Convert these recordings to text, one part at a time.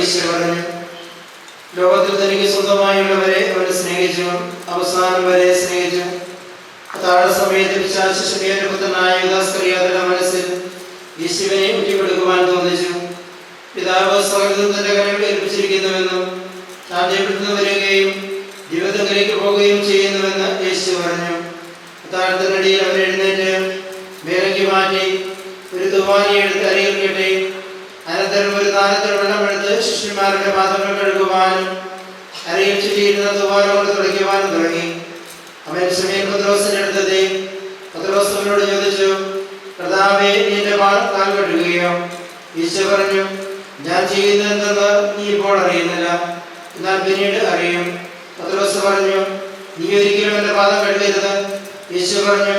യേശു പറഞ്ഞു ലോകത്തിൽ തനിക്ക് സ്വന്തമായുള്ളവരെ അവൻ സ്നേഹിച്ചു അവസാനം വരെ സ്നേഹിച്ചു. താഴെ സമയത്ത് വിശ്വാസ പുത്രനായ യുദാസ്കറിയാതയുടെ മനസ്സിൽ യേശുവിനെ ഒറ്റിക്കൊടുക്കുവാൻ തോന്നിച്ചു. പിതാവ് സകലതും തന്റെ കരങ്ങളിൽ ഏൽപ്പിച്ചിരിക്കുന്നുവെന്നും താൻ ദൈവത്തിൽ വരികയും ജീവിതത്തിലേക്ക് പോവുകയും ചെയ്യുന്നുവെന്ന് യേശു പറഞ്ഞു. താഴത്തിനടിയിൽ അവൻ എഴുന്നേറ്റ് വേലയ്ക്ക് മാറ്റി ഒരു തുവാനി എടുത്ത് അരികിൽ കെട്ടി അനന്തരം ഒരു താരത്തിൽ വെള്ളമെടുത്ത് ശിഷ്യന്മാരുടെ പാദങ്ങൾ കഴുകുവാനും അരയിൽ ചുറ്റിയിരുന്ന തുവാല കൊണ്ട് തുടയ്ക്കുവാനും തുടങ്ങി. അവൻ സമയം പത്രോസിന്റെ അടുത്തെത്തി പത്രോസ് അവനോട് ചോദിച്ചു കർത്താവേ നിന്റെ കാൽ കഴുകുകയോ? ഈശോ പറഞ്ഞു ഞാൻ ചെയ്യുന്നത് എന്തെന്ന് നീ ഇപ്പോൾ അറിയുന്നില്ല. എന്നാൽ പിന്നീട് അറിയും. പത്രോസ് പറഞ്ഞു നീ ഒരിക്കലും എന്റെ പാദം കഴുകരുത്. യേശു പറഞ്ഞു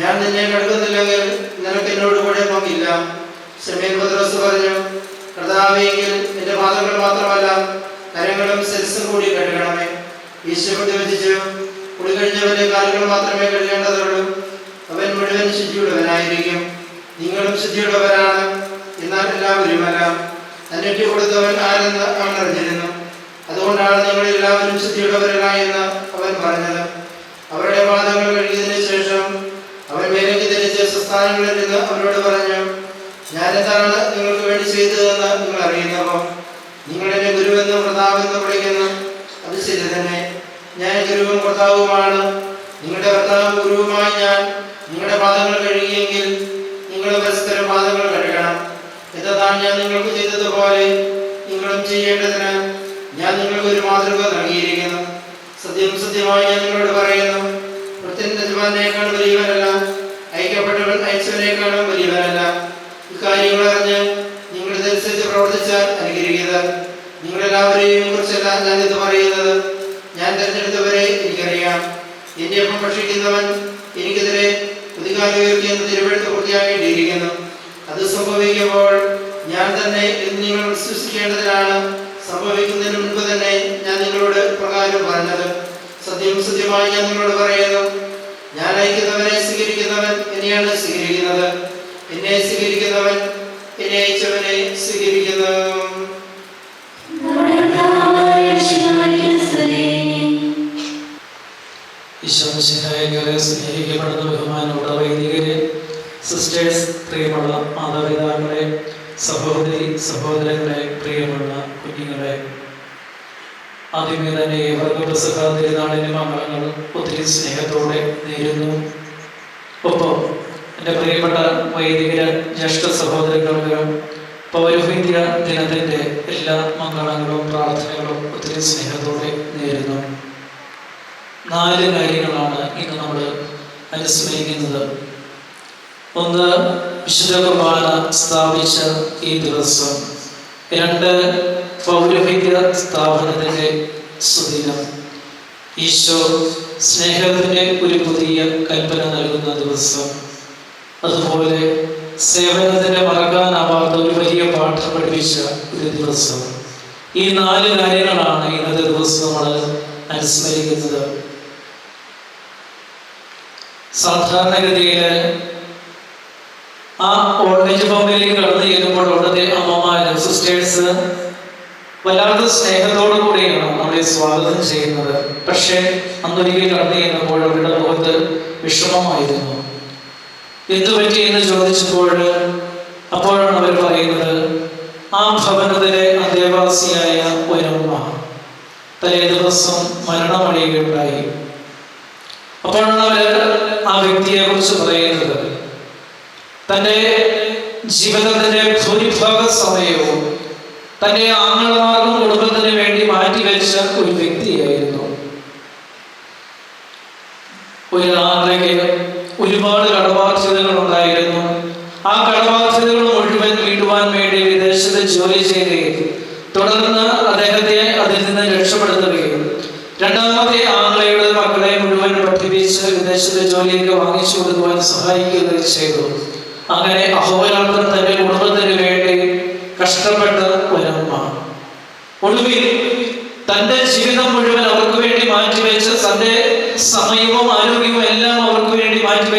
ഞാൻ നിന്നെ കഴുകുന്നില്ലെങ്കിൽ നിനക്ക് എന്നോട് കൂടെ പങ്കില്ല സമയം പത്രോസ് പറഞ്ഞു കർത്താവെങ്കിൽ എന്റെ പാദങ്ങൾ മാത്രമല്ല കരങ്ങളും സെൽസും കൂടി കഴുകണമേ. ഈശോ പ്രതിവചിച്ചു കുളി കഴിഞ്ഞവന്റെ കാലുകൾ മാത്രമേ കഴുകേണ്ടതുള്ളൂ. അവൻ മുഴുവൻ ശുദ്ധിയുള്ളവനായിരിക്കും. നിങ്ങളും ശുദ്ധിയുള്ളവരാണ് എന്നാൽ എല്ലാവരുമല്ല തന്നിട്ട് കൊടുത്തവൻ ആരെന്ന് അവൻ അതുകൊണ്ടാണ് നിങ്ങൾ എല്ലാവരും ശുദ്ധിയുള്ളവരല്ല എന്ന് അവൻ പറഞ്ഞത്. അവരുടെ പാദങ്ങൾ കഴുകിയതിനു ശേഷം അവൻ മേലേക്ക് തിരിച്ച് സംസ്ഥാനങ്ങളിൽ നിന്ന് അവരോട് പറഞ്ഞു ഞാൻ എന്താണ് നിങ്ങൾക്ക് വേണ്ടി ചെയ്തതെന്ന് നിങ്ങൾ അറിയുന്നവോ എന്നെ ഗുരുവെന്നും പ്രതാപെന്നും വിളിക്കുന്നു. അത് ശരി തന്നെ. ഞാൻ ഗുരുവും കർത്താവുമാണ് നിങ്ങളുടെ കർത്താവും ഗുരുവുമായി ഞാൻ നിങ്ങളുടെ പാദങ്ങൾ കഴുകിയെങ്കിൽ നിങ്ങൾ പരസ്പരം പാദങ്ങൾ കഴുകണം. എന്നതാണ് ഞാൻ നിങ്ങൾക്ക് ചെയ്തതുപോലെ നിങ്ങളും ചെയ്യേണ്ടതിന് ഞാൻ നിങ്ങൾക്ക് ഒരു മാതൃക നൽകിയിരിക്കുന്നു. സത്യം സത്യമായി ഞാൻ നിങ്ങളോട് പറയുന്നു. വൃത്തിൻ യജമാനേക്കാൾ ഇക്കാര്യങ്ങൾ അറിഞ്ഞ് നിങ്ങൾ ഇതനുസരിച്ച് പ്രവർത്തിച്ചാൽ അനുഗ്രഹിക്കുക നിങ്ങളെല്ലാവരെയും കുറിച്ചല്ല ഞാനിത് പറയുന്നത് ഞാൻ തിരഞ്ഞെടുത്തവരെ എനിക്കറിയാം. ഒപ്പം ഭക്ഷിക്കുന്നവൻ എനിക്കെതിരെ പുതുകാലം ഉയർത്തിയെന്ന് തിരുവെടുത്ത് പൂർത്തിയാക്കേണ്ടിയിരിക്കുന്നു അത് സംഭവിക്കുമ്പോൾ ഞാൻ തന്നെ ഇത് നിങ്ങൾ വിശ്വസിക്കേണ്ടതിനാണ് സംഭവിക്കുന്നതിന് മുൻപ് തന്നെ ഞാൻ നിങ്ങളോട് പ്രകാരം പറഞ്ഞത്. സത്യം സത്യമായി ഞാൻ നിങ്ങളോട് പറയുന്നു. ഞാൻ അയക്കുന്നവനെ സ്വീകരിക്കുന്നവൻ എന്നെയാണ് സ്വീകരിക്കുന്നത്. എന്നെ സ്വീകരിക്കുന്നവൻ എന്നെ അയച്ചവനെ സ്വീകരിക്കുന്നു. ഈശോമിശിഹായികളെ സ്നേഹിക്കപ്പെടുന്ന ബഹുമാനമുള്ള വൈദികരെ സിസ്റ്റേഴ്സ് പ്രിയമുള്ള മാതാപിതാക്കളെ സഹോദരി സഹോദരങ്ങളെ പ്രിയമുള്ള കുഞ്ഞുങ്ങളെ. ആദ്യമേ തന്നെ ഏവർക്കും പ്രസഹ തിരുനാളിന് മംഗളങ്ങൾ ഒത്തിരി സ്നേഹത്തോടെ നേരുന്നു. ഒപ്പം എന്റെ പ്രിയപ്പെട്ട വൈദികര ജ്യേഷ്ഠ സഹോദരങ്ങളും പൗരോഹിത്യ ദിനത്തിന്റെ എല്ലാ മംഗളങ്ങളും പ്രാർത്ഥനകളും ഒത്തിരി സ്നേഹത്തോടെ നേരുന്നു. നാല് കാര്യങ്ങളാണ് ഇന്ന് നമ്മൾ അനുസ്മരിക്കുന്നത്. ഒന്ന് വിശുദ്ധ സ്ഥാപിച്ച ഈ ദിവസം. രണ്ട് പൗരോഹിത്യ സ്ഥാപനത്തിന്റെ സുദിനം. ഈശോ സ്നേഹത്തിന്റെ ഒരു പുതിയ കൽപ്പന നൽകുന്ന ദിവസം. അതുപോലെ സേവനത്തിന് മറക്കാനാവാത്ത ഒരു വലിയ പാഠം പഠിപ്പിച്ച ഒരു ദിവസം. ഈ നാല് കാര്യങ്ങളാണ് ഇന്നത്തെ ദിവസം നമ്മൾ അനുസ്മരിക്കുന്നത്. സാധാരണഗതിയിൽ ആ ഓൾഡേജ് ഹോമിലേക്ക് കടന്നു ചെല്ലുമ്പോൾ ഉടനെ അമ്മമാര് സിസ്റ്റേഴ്സ് വല്ലാത്ത സ്നേഹത്തോടു കൂടിയാണ് നമ്മളെ സ്വാഗതം ചെയ്യുന്നത്. പക്ഷേ അന്നൊരിക്കൽ കടന്നു ചെല്ലുമ്പോൾ അവരുടെ മുഖത്ത് വിഷമമായിരുന്നു. എന്തു പറ്റി എന്ന് ചോദിച്ചപ്പോൾ അപ്പോഴാണ് അവർ പറയുന്നത് ആ ഭവനത്തിലെ അന്തേവാസിയായ ഒരമ്മ തലേ ദിവസം മരണമടയുകയുണ്ടായി അപ്പോഴാണ് അവർ ആ വ്യക്തിയെ കുറിച്ച് പറയുന്നത്. തന്റെ ജീവിതത്തിന്റെ ഭൂരിഭാഗ സമയവും തന്റെ ആങ്ങളമാർക്കും കുടുംബത്തിന് വേണ്ടി മാറ്റിവെച്ച ഒരു വ്യക്തിയായിരുന്നു. ഒരു ആങ്ങളയ്ക്ക് ഒരുപാട് കടബാധ്യതകൾ ഉണ്ടായിരുന്നു ആ കടബാധ്യതകൾ മുഴുവൻ വീട്ടുവാൻ വേണ്ടി ജോലി ചെയ്യുകയും തുടർന്ന് അദ്ദേഹത്തെ അതിൽ നിന്ന് രക്ഷപ്പെടുത്തുകയും രണ്ടാമത്തെ ആംഗ്ലയുടെ മക്കളെ മുഴുവൻ പഠിപ്പിച്ച് വിദേശത്തെ ജോലിയൊക്കെ വാങ്ങിച്ചു കൊടുക്കുവാൻ സഹായിക്കുകയും ചെയ്തു. അങ്ങനെ അഹോരാത്രം തന്റെ കുടുംബത്തിന് വേണ്ടി കഷ്ടപ്പെട്ട ഒരമ്മ. ഒടുവിൽ തന്റെ ജീവിതം മുഴുവൻ അവർക്ക് വേണ്ടി മാറ്റിവെച്ച് തന്റെ സമയവും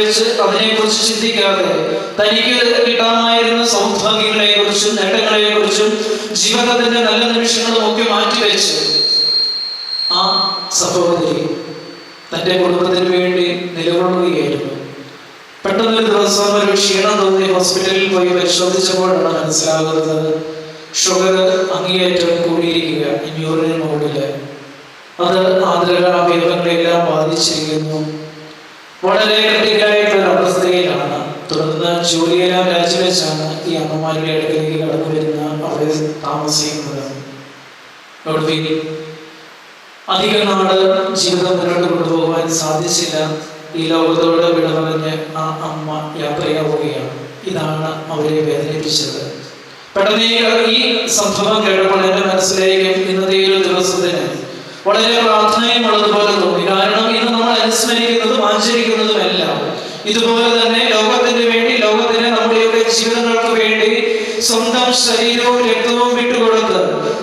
അതിനെ അതിനെക്കുറിച്ച് ചിന്തിക്കാതെ തനിക്ക് കിട്ടാമായിരുന്ന സൗഭാഗ്യങ്ങളെ കുറിച്ചും നേട്ടങ്ങളെ കുറിച്ചും ജീവിതത്തിന്റെ നല്ല നിമിഷങ്ങളും ഒക്കെ മാറ്റിവെച്ച് ആ സഹോദരി തന്റെ കുടുംബത്തിന് വേണ്ടി നിലകൊള്ളുകയായിരുന്നു. പെട്ടെന്നൊരു ദിവസം ഒരു ക്ഷീണം തോന്നി ഹോസ്പിറ്റലിൽ പോയി പരിശോധിച്ചപ്പോഴാണ് മനസ്സിലാകുന്നത് ഷുഗർ അങ്ങേയറ്റം കൂടിയിരിക്കുക ന്യൂറിന് മുകളിൽ അത് ആന്തരിക അവയവങ്ങളെല്ലാം ബാധിച്ചിരിക്കുന്നു. വളരെ ക്രിട്ടിക്കലായിട്ടുള്ള അവസ്ഥയിലാണ്. തുടർന്ന് ജോലിയെല്ലാം രാജിവെച്ചാണ് ഈ അമ്മമാരുടെ അടുക്കലേക്ക് കടന്നു വരുന്ന അവർ താമസിക്കുന്നത്. അധിക നാട് ജീവിതം മുന്നോട്ട് കൊണ്ടുപോകാൻ സാധിച്ചില്ല. ഈ ലോകത്തോട് വിട ആ അമ്മ യാത്രയാവുകയാണ്. ഇതാണ് അവരെ വേദനിപ്പിച്ചത്. പെട്ടെന്ന് ഈ- സംഭവം കേട്ടപ്പോൾ എന്റെ മനസ്സിലേക്ക് ഇന്നത്തെ ഒരു ദിവസത്തിന് വളരെ പ്രാധാന്യമുള്ളതുപോലെ തോന്നി. കാരണം ഇന്ന് നമ്മൾ അനുസ്മരിക്കുന്നതും ആചരിക്കുന്നതും എല്ലാം ഇതുപോലെ തന്നെ ലോകത്തിന് വേണ്ടി ലോകത്തിന് നമ്മുടെയൊക്കെ ജീവിതങ്ങൾക്ക് വേണ്ടി സ്വന്തം ശരീരവും രക്തവും വിട്ടുകൊടുത്ത്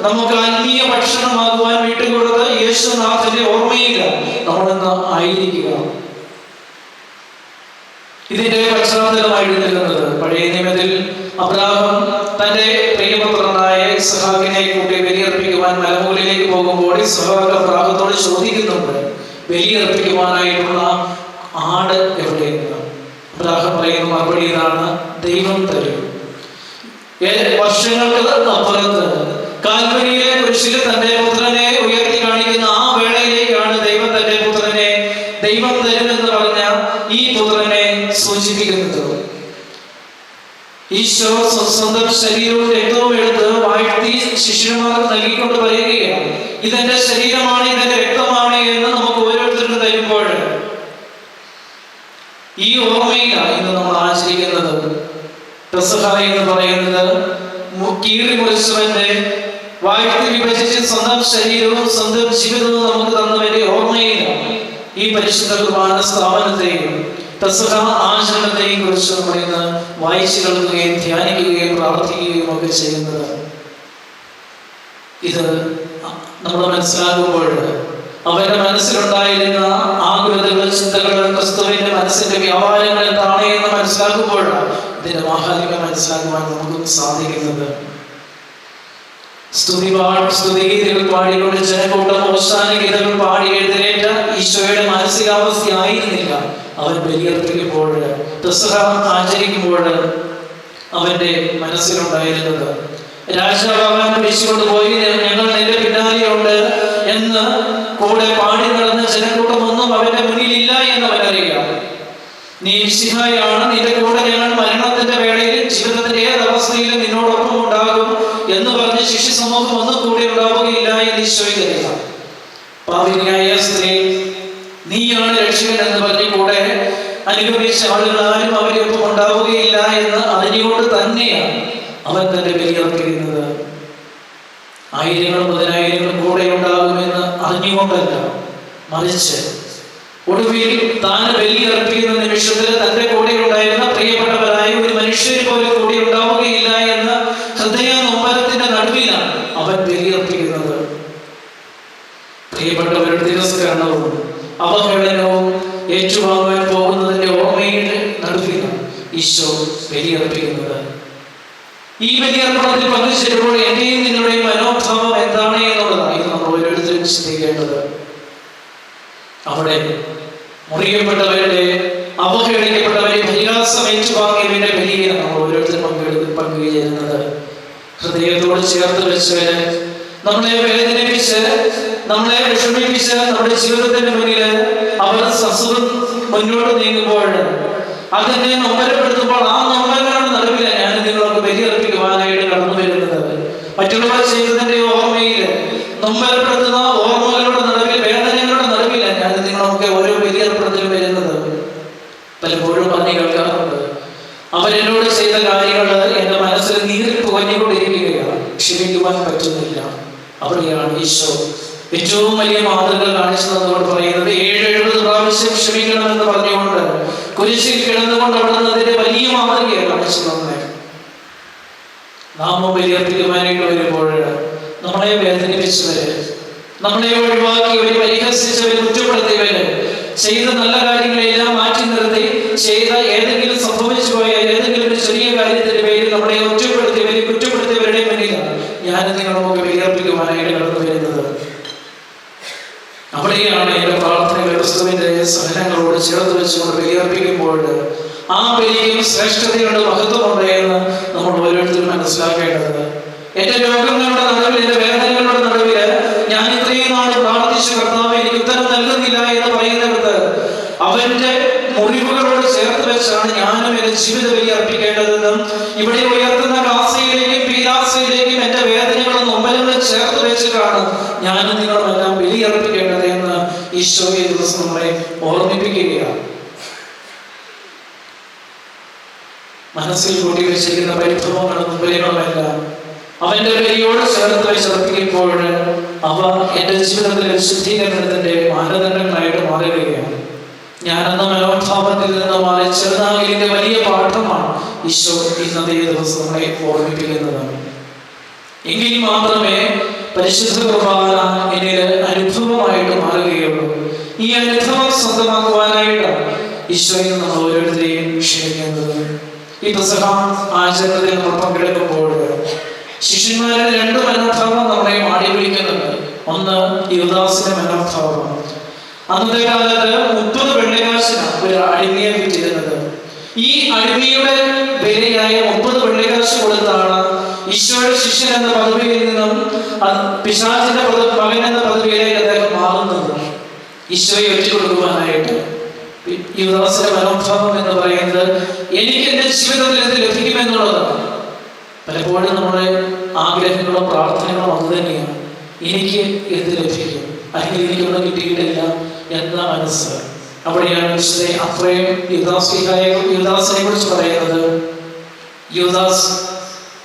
നമുക്ക് ആത്മീയ ഭക്ഷണമാകുവാൻ വിട്ടുകൊടുത്ത് യേശുനാഥന്റെ ഓർമ്മയില്ല നമ്മളിന്ന് ആയിരിക്കുക. ഇതിന്റെ പശ്ചാത്തലമായിട്ട് നിൽക്കുന്നത് പഴയ നിയമത്തിൽ അബ്രാഹം തന്റെ പ്രിയപുത്രനായ സഹാബിനെ കൂട്ടി ബലിയർപ്പിക്കുവാൻ മലമൂലിലേക്ക് പോകുമ്പോൾ പ്രാഗത്തോടെ ചോദിക്കുന്നുണ്ട് ബലിയർപ്പിക്കുവാനായിട്ടുള്ള ആട് എവിടെയെന്ന് പറയുന്ന മറുപടി ഇതാണ് ദൈവം തരും. വർഷങ്ങൾക്ക് അപ്പുറത്ത് കാൽവരിയിലെ കുരിശിൽ തന്റെ പുത്രനെ ഉയർത്തി കാണിക്കുന്ന ആ വേളയിലേക്കാണ് ദൈവം തന്റെ പുത്രനെ ദൈവം തരും എന്ന് പറഞ്ഞ ഈ പുത്രനെ സൂചിപ്പിക്കുന്നത്. ഈശോ സ്വ- സ്വന്തം ശരീരവും രക്തവും എടുത്ത് വാഴ്ത്തി ശിഷ്യന്മാർക്ക് നൽകിക്കൊണ്ട് പറയുകയാണ് ഇതെന്റെ ശരീരമാണ് ഇതെന്റെ രക്തമാണ് എന്ന് നമുക്ക് ഓരോരുത്തർക്കും തരുമ്പോൾ ഈ ഓർമ്മയിലാണ് ഇന്ന് നമ്മൾ ആചരിക്കുന്നത് പെസഹ എന്ന് പറയുന്നത് കീറി മുറിച്ചവന്റെ വാഴ്ത്തി വിഭജിച്ച് സ്വന്തം ശരീരവും സ്വന്തം ജീവിതവും നമുക്ക് തന്നവന്റെ ഓർമ്മയിലാണ് ഈ പരിശുദ്ധ കുർബാന സ്ഥാപനത്തെയും പെസഹ ആചരണത്തെയും കുറിച്ച് നമ്മൾ ഇന്ന് വായിച്ചു കേൾക്കുകയും ധ്യാനിക്കുകയും പ്രാർത്ഥിക്കുകയും ഒക്കെ ചെയ്യുന്നത്. ഇത് നമ്മൾ മനസ്സിലാകുമ്പോൾ അവരുടെ മനസ്സിലുണ്ടായിരുന്ന ആകുലതകൾ ചിന്തകൾ ക്രിസ്തുവിന്റെ മനസ്സിന്റെ വ്യാപാരങ്ങൾ എന്താണ് എന്ന് മനസ്സിലാക്കുമ്പോൾ ഇതിന്റെ മാഹാത്മ്യം മനസ്സിലാക്കുവാൻ നമുക്കും സാധിക്കുന്നത്. സ്തുതി സ്തുതിഗീതകൾ പാടിക്കൊണ്ട് ജനക്കൂട്ടം അവസാന ഗീതകൾ പാടി എഴുന്നേറ്റ ഈശോയുടെ മാനസികാവസ്ഥ ആയിരുന്നില്ല. അവൻ ബലിയർപ്പിക്കുമ്പോൾ പെസഹ ആചരിക്കുമ്പോൾ അവന്റെ മനസ്സിലുണ്ടായിരുന്നത് രാജാവാൻ പിടിച്ചുകൊണ്ട് പോയി ഞങ്ങൾ നിന്റെ പിന്നാലെയുണ്ട് എന്ന് കൂടെ പാടി നടന്ന ജനക്കൂട്ടം ഒന്നും അവന്റെ മുന്നിലില്ല എന്ന് അവൻ നീ സിഹായാണ് നിന്റെ കൂടെ ഞങ്ങൾ മരണത്തിന്റെ വേളയിൽ ജീവിതത്തിന്റെ ഏതവസ്ഥയിലും നിന്നോടൊപ്പം ഉണ്ടാകും എന്ന് പറഞ്ഞ് ശിശു സമൂഹം ഒന്നും കൂടെ ഉണ്ടാവുകയില്ല എന്ന് ഈശോയിക്കുക അറിയാം പാപിനിയായ സ്ത്രീ നീയാണ് രക്ഷകൻ എന്ന് പറഞ്ഞ് കൂടെ അനുഗമിച്ച ആളുകൾ ആരും അവരൊപ്പം ഉണ്ടാവുകയില്ല എന്ന് അറിഞ്ഞുകൊണ്ട് തന്നെയാണ് അവൻ തന്റെ ബലിയർപ്പിക്കുന്നത് ആയിരങ്ങളും പതിനായിരങ്ങളും കൂടെ ഉണ്ടാകുമെന്ന് അറിഞ്ഞുകൊണ്ടല്ല മറിച്ച് ഒടുവിൽ താൻ ബലിയർപ്പിക്കുന്ന നിമിഷത്തിൽ തന്റെ കൂടെ ഉണ്ടായിരുന്ന പ്രിയപ്പെട്ടവരായ ഒരു മനുഷ്യർ പോലും കൂടെ ഉണ്ടാവുകയില്ല എന്ന ഹൃദയ നൊമ്പരത്തിന്റെ നടുവിലാണ് അവൻ ബലിയർപ്പിക്കുന്നത് പ്രിയപ്പെട്ടവരുടെ തിരസ്കരണവും അവഹേളനവും ഏറ്റുവാങ്ങാൻ പോകുന്നതിന്റെ ഓർമ്മയുടെ നടുവിലാണ് ഈശോ ബലിയർപ്പിക്കുന്നത് ഈ വലിയ ബലിയർപ്പണത്തിൽ പങ്കുചേരുമ്പോൾ എന്റെയും നിങ്ങളുടെയും മനോഭാവം എന്താണ് എന്നുള്ളതായിരുന്നു നമ്മൾ ഓരോരുത്തരും ചിന്തിക്കേണ്ടത് അവിടെ മുറിയപ്പെട്ടവരുടെ അവഹേളിക്കപ്പെട്ടവരെ പരിഹാസം ഏറ്റുവാങ്ങിയവരുടെ ബലിയാണ് നമ്മൾ ഓരോരുത്തരും പങ്കെടുത്ത് പങ്കുചേരുന്നത്. ഹൃദയത്തോട് ചേർത്ത് വെച്ച് നമ്മളെ വേദനിപ്പിച്ച് നമ്മളെ വിഷമിപ്പിച്ച് നമ്മുടെ ജീവിതത്തിന്റെ മുന്നിൽ അവർ സസുഖം മുന്നോട്ട് നീങ്ങുമ്പോൾ അതിനെ നൊമ്പരപ്പെടുത്തുമ്പോൾ ആ നൊമ്പരങ്ങളുടെ നടുവിൽ ഞാൻ നിങ്ങൾക്ക് ബലിയർപ്പിക്കുവാനായിട്ട് കടന്നു വരുന്നത്. മറ്റുള്ളവർ ചെയ്തതിന്റെ ഓർമ്മയിൽ നൊമ്പരപ്പെടുത്തുന്ന ഓർമ്മകളുടെ നടുവിൽ വേദനകളുടെ നടുവിൽ ഞാൻ നിങ്ങളൊക്കെ ഓരോ ബലിയർപ്പണത്തിൽ വരുന്നത്. പലപ്പോഴും പറഞ്ഞു കേൾക്കാറുണ്ട്. അവരെന്നോട് ചെയ്ത കാര്യങ്ങൾ എന്റെ മനസ്സിൽ നീരിൽ പുകഞ്ഞുകൊണ്ടിരിക്കുകയാണ്. ക്ഷമിക്കുവാൻ പറ്റുന്നില്ല. അവിടെയാണ് ഈശോ ഏറ്റവും വലിയ മാതൃക കാണിച്ചു തന്നുകൊണ്ട് പറയുന്നത്. ഏഴ് എഴുപത് പ്രാവശ്യം പറഞ്ഞുകൊണ്ട് കുരിശിൽ കിടന്നുകൊണ്ട് അവിടുന്ന് അതിന്റെ വലിയ മാതൃകയെ കാണിച്ചു തന്നെ നാമം ബലിയർപ്പിക്കുവാനായിട്ട് വരുമ്പോൾ നമ്മളെ വേദനിപ്പിച്ചവര് നമ്മളെ ഒഴിവാക്കിയവര് പരിഹസിച്ചവര് കുറ്റപ്പെടുത്തിയവര് ചെയ്ത നല്ല കാര്യങ്ങളെല്ലാം മാറ്റി നിർത്തി ചെയ്ത ഏതെങ്കിലും സംഭവിച്ചു പോയ ഏതെങ്കിലും ഒരു ചെറിയ കാര്യത്തിന്റെ പേരിൽ നമ്മളെ ഒറ്റപ്പെടുത്തിയവരെ കുറ്റപ്പെടുത്തിയവരുടെ മുന്നിലാണ് ഞാൻ നിങ്ങളൊക്കെ വിയർപ്പിക്കുവാനായിട്ട് കടന്നു വരുന്നത്. അവിടെയാണ് എന്റെ പ്രാർത്ഥനകൾ ക്രിസ്തുവിന്റെ സഹനങ്ങളോട് ആ ബലിയും ശ്രേഷ്ഠതയുടെ മഹത്വമുണ്ട് എന്ന് നമ്മൾ ഓരോരുത്തരും മനസ്സിലാക്കേണ്ടത്. എന്റെ രോഗങ്ങളുടെ നടുവിൽ എന്റെ വേദനകളുടെ നടുവിൽ ഞാൻ ഇത്രയും നാൾ പ്രാർത്ഥിച്ചു കർത്താവ് എനിക്ക് ഉത്തരം നൽകുന്നില്ല എന്ന് പറയുന്നിടത്ത് അവന്റെ മുറിവുകളോട് ചേർത്ത് വെച്ചാണ് ഞാനും എന്റെ ജീവിത ബലി അർപ്പിക്കേണ്ടതെന്നും ഇവിടെ ഉയർത്തുന്ന കാസയിലേക്കും പീലാസയിലേക്കും എന്റെ വേദനകളും നൊമ്പലങ്ങളും ചേർത്ത് വെച്ചിട്ടാണ് ഞാനും നിങ്ങളുമെല്ലാം ബലി അർപ്പിക്കേണ്ടത് എന്ന് ഈശോ ഈ ദിവസം നമ്മളെ ഓർമ്മിപ്പിക്കുകയാണ് മനസ്സിൽ കൂട്ടി വെച്ചിരിക്കുന്ന പരിഭവങ്ങളും അവന്റെ വലിയോട് ചേർത്തായി വെച്ചർപ്പിക്കുമ്പോൾ അവ എന്റെ ജീവിതത്തിലെ ശുദ്ധീകരണത്തിന്റെ മാനദണ്ഡങ്ങളായിട്ട് മാറുകയാണ് ഞാനെന്ന മനോഭാവത്തിൽ നിന്ന് മാറി ചെറുതാകിലിന്റെ വലിയ പാഠമാണ് ഈശോ ഇന്നത്തെ ദിവസം നമ്മളെ ഓർമ്മിപ്പിക്കുന്നത് എങ്കിൽ മാത്രമേ പരിശുദ്ധ കുർബാന എന്നിൽ അനുഭവമായിട്ട് മാറുകയുള്ളൂ. ഈ അനുഭവം സ്വന്തമാക്കുവാനായിട്ടാണ് ഈശോയിൽ നമ്മൾ ഓരോരുത്തരെയും ക്ഷണിക്കുന്നത് ഈ പുസ്തക ആചരണത്തിൽ നമ്മൾ പങ്കെടുക്കുമ്പോൾ ശിഷ്യന്മാരുടെ രണ്ട് മനോഭാവം നമ്മളെ മാടി വിളിക്കുന്നുണ്ട് ഒന്ന് യുവദാസിന്റെ മനോഭാവം അന്നത്തെ കാലത്ത് മുപ്പത് വെള്ളിക്കാശിനാണ് ഒരു അടിമയെ വിറ്റിരുന്നത്. ഈ അടിമയുടെ വിലയായ മുപ്പത് വെള്ളിക്കാശ് കൊടുത്താണ് ഈശോയുടെ ശിഷ്യൻ എന്ന പദവിയിൽ നിന്നും പിശാചിന്റെ മകൻ എന്ന പദവിയിലേക്ക് അദ്ദേഹം മാറുന്നത്. ഈശോയെ ഒറ്റുകൊടുക്കുവാനായിട്ട് യുവദാസിന്റെ മനോഭാവം എന്ന് പറയുന്നത് എനിക്ക് എന്റെ ജീവിതത്തിൽ എന്ത് ലഭിക്കുമെന്നുള്ളതാണ്. പലപ്പോഴും നമ്മുടെ ആഗ്രഹങ്ങളും പ്രാർത്ഥനകളും അത് തന്നെയാണ്. എനിക്ക് എന്ത് ലഭിക്കും? അല്ലെങ്കിൽ എനിക്കൊന്നും കിട്ടിയിട്ടില്ല എന്ന മനസ്സ്. അവിടെയാണ് വിശുദ്ധ അത്രയും യുദാസിനെ യുവദാസിനെ കുറിച്ച് പറയുന്നത്. യുവദാസ്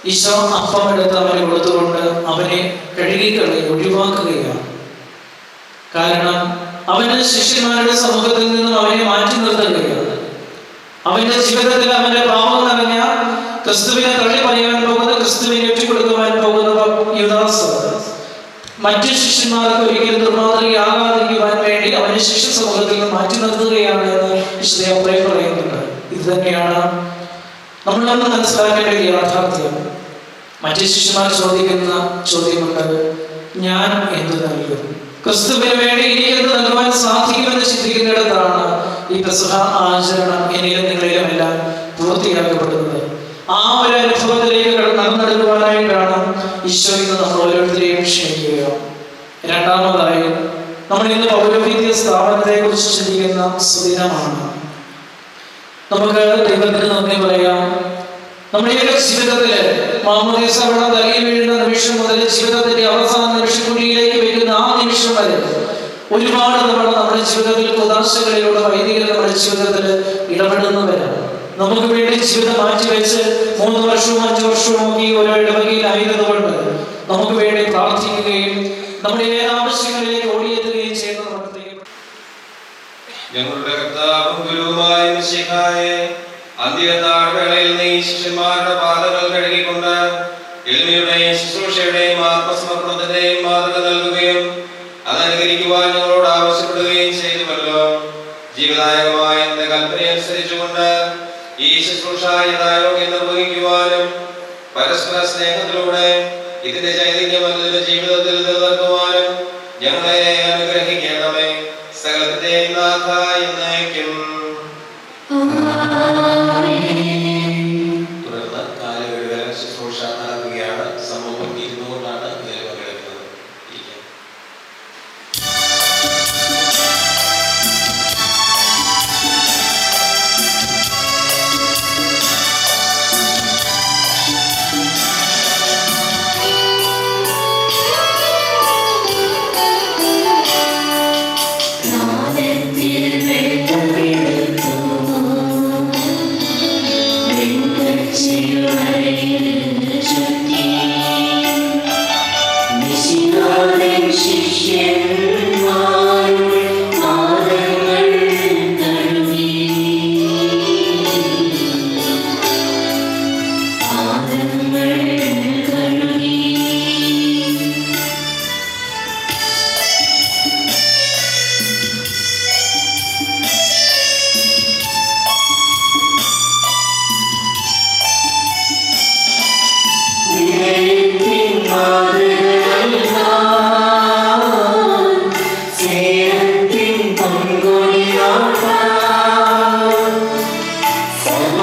ഈശോ അപ്പം എടുത്ത് അവനെ കൊടുത്തുകൊണ്ട് അവനെ കഴുകിക്കളയും ഒഴിവാക്കുകയാണ്. കാരണം അവന് ശിഷ്യന്മാരുടെ സമൂഹത്തിൽ നിന്നും അവനെ മാറ്റി നിർത്താൻ കഴിയാതെ അവന്റെ ജീവിതത്തിൽ അവന്റെ പാവം നിറഞ്ഞ ക്രിസ്തുവിനെ തള്ളി പറയാൻ പോകുന്ന ക്രിസ്തുവിനെ ഒറ്റിക്കൊടുക്കുവാൻ പോകുന്ന യുദാസ് മറ്റു ശിഷ്യന്മാർക്ക് ഒരിക്കലും ദുർമാതൃകയാകാതിരിക്കുവാൻ വേണ്ടി അവനെ ശിഷ്യ സമൂഹത്തിൽ നിന്ന് മാറ്റി നിർത്തുകയാണ് എന്ന് വിശുദ്ധ അപ്രയം പറയുന്നുണ്ട്. ഇത് തന്നെയാണ് നമ്മളൊന്ന് മനസ്സിലാക്കേണ്ട ഒരു യാഥാർത്ഥ്യം. മറ്റു ശിഷ്യന്മാർ ചോദിക്കുന്ന ചോദ്യമുണ്ട് ഞാൻ എന്ത് നൽകും ക്രിസ്തുവിന് വേണ്ടി ഇനിയത് നൽകുവാൻ സാധിക്കുമെന്ന് ചിന്തിക്കുന്നിടത്താണ് ഈ പ്രസഹ ആചരണം ഇനിയും നിങ്ങളിലും എല്ലാം പൂർത്തിയാക്കപ്പെടുന്നത്. ആ ഒരു അനുഭവത്തിലേക്ക് നടന്നെടുക്കുവാനായിട്ടാണ് ഈശോ ഇന്ന് നമ്മൾ ഓരോരുത്തരെയും ക്ഷണിക്കുക. രണ്ടാമതായി നമ്മൾ ഇന്ന് പൗരോഹിത്യ സ്ഥാപനത്തെ കുറിച്ച് ചിന്തിക്കുന്ന സുദിനമാണ്. നമുക്ക് ദൈവത്തിന് നന്ദി പറയാം. നമ്മുടെയൊക്കെ ജീവിതത്തിൽ മാമോദീസ വെള്ളം തലയിൽ വീഴുന്ന നിമിഷം മുതൽ ജീവിതത്തിന്റെ അവസാന നിമിഷക്കുഴിയിലേക്ക് വരുന്ന ആ നിമിഷം വരെ ഒരുപാട് നമ്മൾ നമ്മുടെ ജീവിതത്തിൽ കുതാശകളിലൂടെ വൈദികർ നമ്മുടെ ജീവിതത്തിൽ ഇടപെടുന്നവരാണ് നമുക്ക് വേണ്ടി ജീവിതം മാറ്റിവെച്ച് മൂന്ന് വർഷവും അഞ്ചു വർഷവും ഒക്കെ ഓരോ ഇടവകയിലായിരുന്നുകൊണ്ട് നമുക്ക് വേണ്ടി പ്രാർത്ഥിക്കുകയും നമ്മുടെ ഏതാവശ്യങ്ങളിലേക്ക് ഓടിയെത്തുകയും ചെയ്യുന്ന ഞങ്ങളുടെ കർത്താവും ഗുരുവായും മിശിഹായെ നീ മാതൃക നൽകുകയും സ്നേഹത്തിലൂടെ ഇതിന്റെ ചൈതന്യം ജീവിതത്തിൽ നിലനിർത്തുവാനും ഞങ്ങളെ അനുഗ്രഹിക്കണമേ.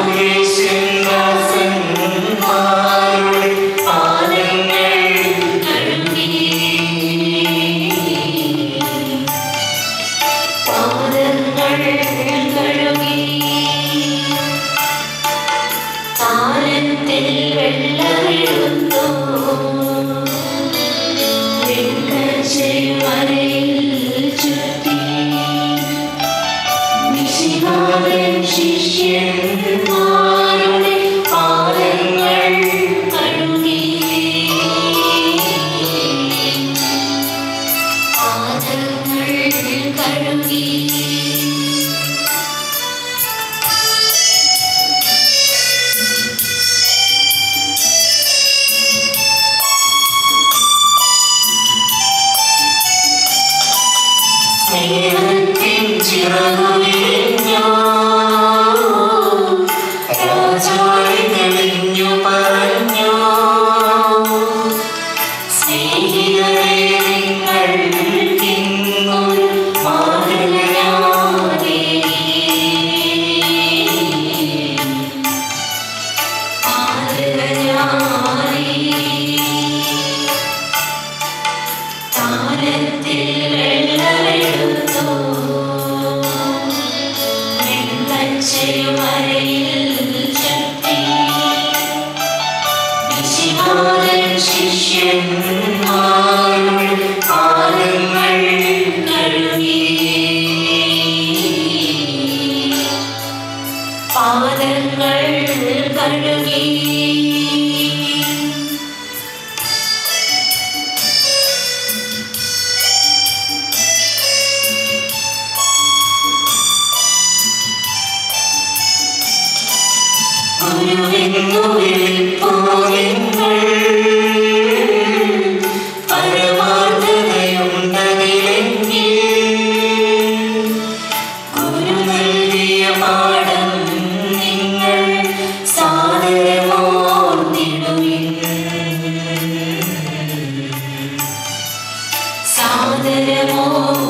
Yesus. queremos.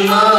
ശിഷ്യന്മാർ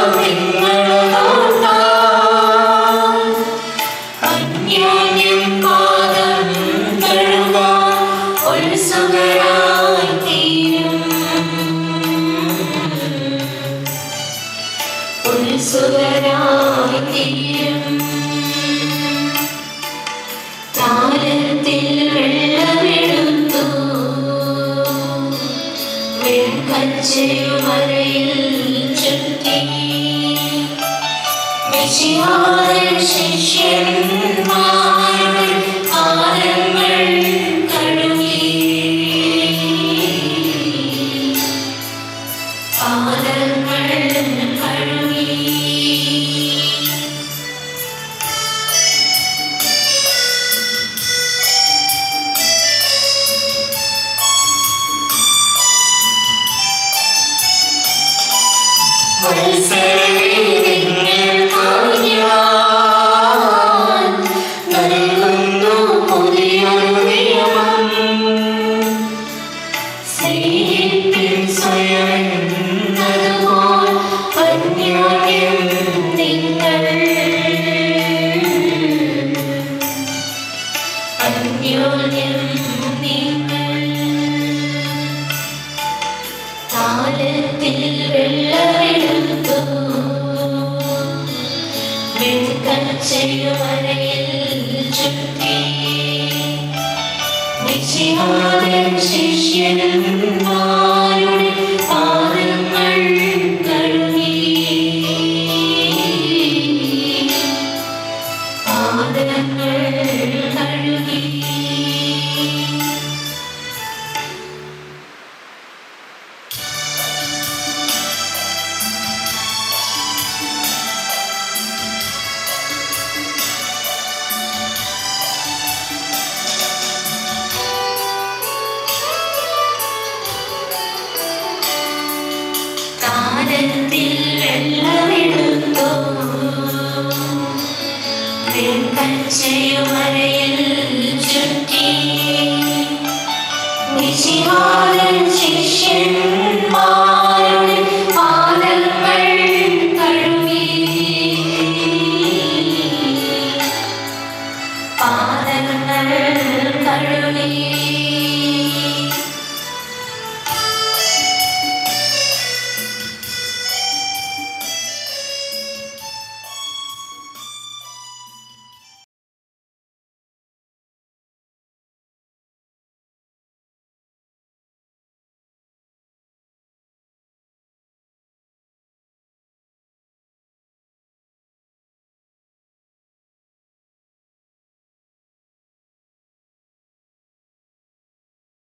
വെൺകച്ചയുമരയിൽ